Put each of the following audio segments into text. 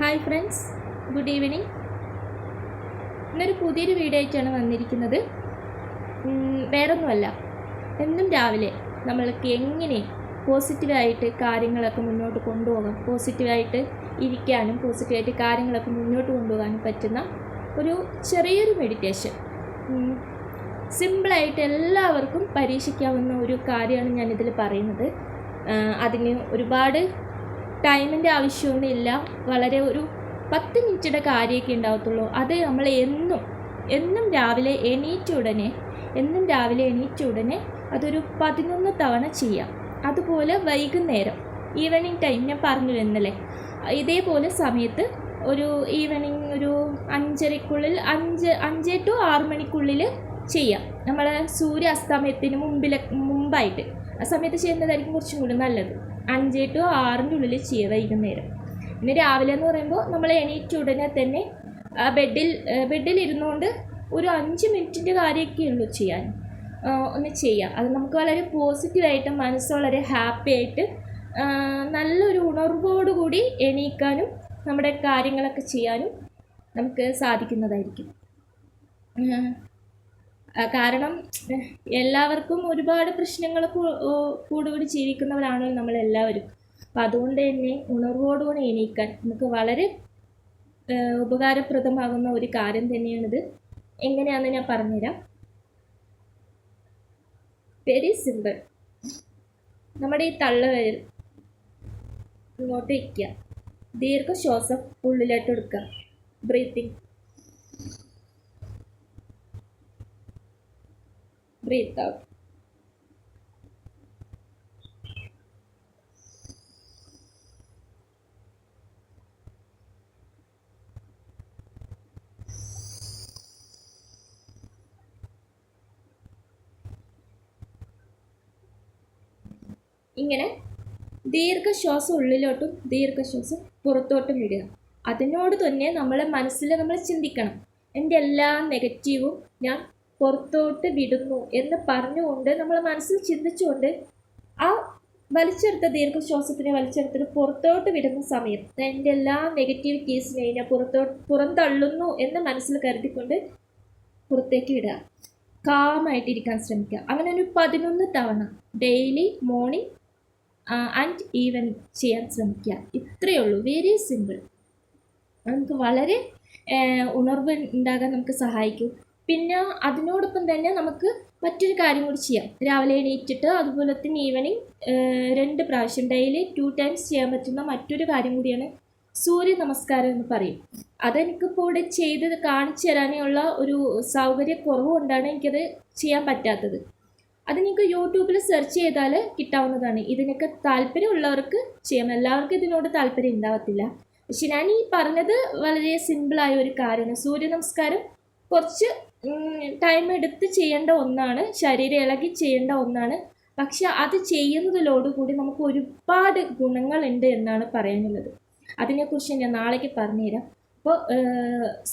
Hi friends good evening ഇന്നൊരു പുതിയൊരു video ആയിട്ടാണ് വന്നിരിക്കുന്നത്. വേറെ വേറൊന്നുമല്ല. എന്നും രാവിലെ നമ്മൾക്ക് എങ്ങനെ പോസിറ്റീവായിട്ട് കാര്യങ്ങളൊക്കെ മുന്നോട്ട് കൊണ്ടുപോകാം പോസിറ്റീവായിട്ട് ഇരിക്കാനും പോസിറ്റീവായിട്ട് കാര്യങ്ങളൊക്കെ മുന്നോട്ട് കൊണ്ടുപോകാനും പറ്റുന്ന ഒരു ചെറിയൊരു മെഡിറ്റേഷൻ സിമ്പിളായിട്ട് എല്ലാവർക്കും പരീക്ഷിക്കാവുന്ന ഒരു കാര്യമാണ് ഞാനിതിൽ പറയുന്നത്. അതിന് ഒരുപാട് ടൈമിന്റെ ആവശ്യമൊന്നുമില്ല. വളരെ ഒരു പത്ത് മിനിറ്റിന്റെ കാര്യമൊക്കെ ഉണ്ടാവത്തുള്ളൂ അത് നമ്മൾ എന്നും എന്നും രാവിലെ എണീറ്റ ഉടനെ എന്നും രാവിലെ എണീറ്റ ഉടനെ അതൊരു പതിനൊന്ന് തവണ ചെയ്യാം. അതുപോലെ വൈകുന്നേരം ഈവനിങ് ടൈം ഞാൻ പറഞ്ഞു ഇന്നലെ ഇതേപോലെ സമയത്ത് ഒരു ഈവനിങ് ഒരു അഞ്ചരക്കുള്ളിൽ അഞ്ച് അഞ്ച് ടു ആറ് മണിക്കുള്ളിൽ ചെയ്യാം. നമ്മൾ സൂര്യ അസ്തമയത്തിന് മുമ്പിലെ മുമ്പായിട്ട്. ആ സമയത്ത് ചെയ്യുന്നതായിരിക്കും കുറച്ചും കൂടി നല്ലത്. അഞ്ച് ടു ആറിന്റെ ഉള്ളിൽ ചെയ്യുക വൈകുന്നേരം. പിന്നെ രാവിലെ എന്ന് പറയുമ്പോൾ നമ്മൾ എണീറ്റ ഉടനെ തന്നെ ബെഡിൽ ബെഡിൽ ഇരുന്നുകൊണ്ട് ഒരു അഞ്ച് മിനിറ്റിന്റെ കാര്യമൊക്കെ ഉള്ളൂ ചെയ്യാൻ. ഒന്ന് ചെയ്യാം. അത് നമുക്ക് വളരെ പോസിറ്റീവായിട്ട് മനസ്സ് വളരെ ഹാപ്പി ആയിട്ട് നല്ലൊരു ഉണർവോടുകൂടി എണീക്കാനും നമ്മുടെ കാര്യങ്ങളൊക്കെ ചെയ്യാനും നമുക്ക് സാധിക്കുന്നതായിരിക്കും. കാരണം എല്ലാവർക്കും ഒരുപാട് പ്രശ്നങ്ങൾ കൂടുകൂടി ജീവിക്കുന്നവരാണല്ലോ നമ്മളെല്ലാവരും. അപ്പം അതുകൊണ്ട് തന്നെ ഉണർവോടുകൂടി എണീക്കാൻ നമുക്ക് വളരെ ഉപകാരപ്രദമാകുന്ന ഒരു കാര്യം തന്നെയാണിത്. എങ്ങനെയാണെന്ന് ഞാൻ പറഞ്ഞുതരാം. വെരി സിമ്പിൾ നമ്മുടെ ഈ തള്ളവരിൽ ഇങ്ങോട്ട് വയ്ക്കുക ദീർഘശ്വാസം ഉള്ളിലോട്ട് എടുക്കുക. ബ്രീത്തിങ് ഔട്ട് ഇങ്ങനെ ദീർഘശ്വാസം ഉള്ളിലോട്ടും ദീർഘശ്വാസം പുറത്തോട്ടും വിടുക. അതിനോട് തന്നെ നമ്മളെ മനസ്സിൽ നമ്മൾ ചിന്തിക്കണം. എന്റെ എല്ലാ നെഗറ്റീവും ഞാൻ പുറത്തോട്ട് വിടുന്നു എന്ന് പറഞ്ഞുകൊണ്ട് നമ്മൾ മനസ്സിൽ ചിന്തിച്ചുകൊണ്ട് ആ വലിച്ചെടുത്ത ദീർഘശ്വാസത്തിനെ വലിച്ചെടുത്തിട്ട് പുറത്തോട്ട് വിടുന്ന സമയത്ത് എന്റെ എല്ലാ നെഗറ്റിവിറ്റീസിനെയും ഞാൻ പുറത്തോട്ട് പുറന്തള്ളുന്നു എന്ന് മനസ്സിൽ കരുതിക്കൊണ്ട് പുറത്തേക്ക് വിടുക. കാമായിട്ടിരിക്കാൻ ശ്രമിക്കുക. അങ്ങനെ ഒരു പതിനൊന്ന് തവണ ഡെയിലി മോർണിംഗ് ആൻഡ് ഈവൻ ചെയ്യാൻ ശ്രമിക്കുക. ഇത്രയേ ഉള്ളൂ. വെരി സിമ്പിൾ നമുക്ക് വളരെ ഉണർവ് ഉണ്ടാകാൻ നമുക്ക് സഹായിക്കും. പിന്നെ അതിനോടൊപ്പം തന്നെ നമുക്ക് മറ്റൊരു കാര്യം കൂടി ചെയ്യാം. രാവിലെ എണീറ്റിട്ട് അതുപോലെ തന്നെ ഈവനിങ് രണ്ട് പ്രാവശ്യം ഡെയിലി ടു ടൈംസ് ചെയ്യാൻ പറ്റുന്ന മറ്റൊരു കാര്യം കൂടിയാണ് സൂര്യ നമസ്കാരം എന്ന് പറയും. അതെനിക്കിപ്പോൾ ഇവിടെ ചെയ്ത് കാണിച്ചു തരാനുള്ള ഒരു സൗകര്യക്കുറവ് കൊണ്ടാണ് എനിക്കത് ചെയ്യാൻ പറ്റാത്തത്. അത് നിങ്ങൾക്ക് യൂട്യൂബിൽ സെർച്ച് ചെയ്താൽ കിട്ടാവുന്നതാണ്. ഇതിനൊക്കെ താല്പര്യമുള്ളവർക്ക് ചെയ്യാം. എല്ലാവർക്കും ഇതിനോട് താല്പര്യം ഉണ്ടാവത്തില്ല. പക്ഷെ ഞാൻ ഈ പറഞ്ഞത് വളരെ സിമ്പിളായ ഒരു കാര്യമാണ്. സൂര്യ നമസ്കാരം കുറച്ച് ടൈം എടുത്ത് ചെയ്യേണ്ട ഒന്നാണ് ശരീരം ഇളകി ചെയ്യേണ്ട ഒന്നാണ്. പക്ഷെ അത് ചെയ്യുന്നതിലോടുകൂടി നമുക്ക് ഒരുപാട് ഗുണങ്ങളുണ്ട് എന്നാണ് പറയാനുള്ളത് അതിനെക്കുറിച്ച് ഞാൻ നാളേക്ക് പറഞ്ഞുതരാം. അപ്പോൾ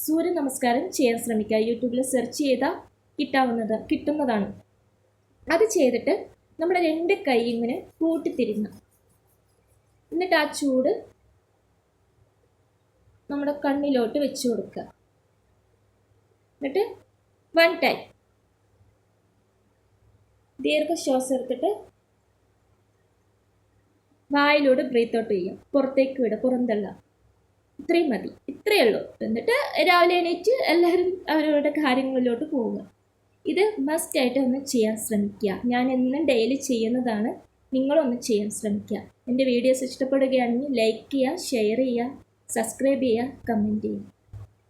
സൂര്യ നമസ്കാരം ചെയ്യാൻ ശ്രമിക്കുക. യൂട്യൂബിൽ സെർച്ച് ചെയ്താൽ കിട്ടാവുന്നത് കിട്ടുന്നതാണ്. അത് ചെയ്തിട്ട് നമ്മുടെ രണ്ട് കൈ ഇങ്ങനെ കൂട്ടിത്തിരിഞ്ഞ എന്നിട്ട് ആ ചൂട് നമ്മുടെ കണ്ണിലോട്ട് വെച്ച് കൊടുക്കുക. എന്നിട്ട് വൺ ടൈം ദീർഘശ്വാസം എടുത്തിട്ട് വായിലൂടെ ബ്രീത്ത് ഔട്ട് ചെയ്യുക. പുറത്തേക്ക് വിടുക പുറന്തള്ള ഇത്രയും മതി. ഇത്രയേ ഉള്ളൂ. എന്നിട്ട് രാവിലെ എണീറ്റ് എല്ലാവരും അവരവരുടെ കാര്യങ്ങളിലോട്ട് പോവുക. ഇത് മസ്റ്റ് ആയിട്ട് ഒന്ന് ചെയ്യാൻ ശ്രമിക്കുക. ഞാൻ എന്നും ഡെയിലി ചെയ്യുന്നതാണ്. നിങ്ങളൊന്ന് ചെയ്യാൻ ശ്രമിക്കുക. എന്റെ വീഡിയോസ് ഇഷ്ടപ്പെടുകയാണെങ്കിൽ ലൈക്ക് ചെയ്യുക ഷെയർ ചെയ്യുക സബ്സ്ക്രൈബ് ചെയ്യുക കമന്റ് ചെയ്യുക.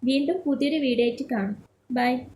വീണ്ടും പുതിയൊരു വീഡിയോ ആയിട്ട് കാണും. Bye.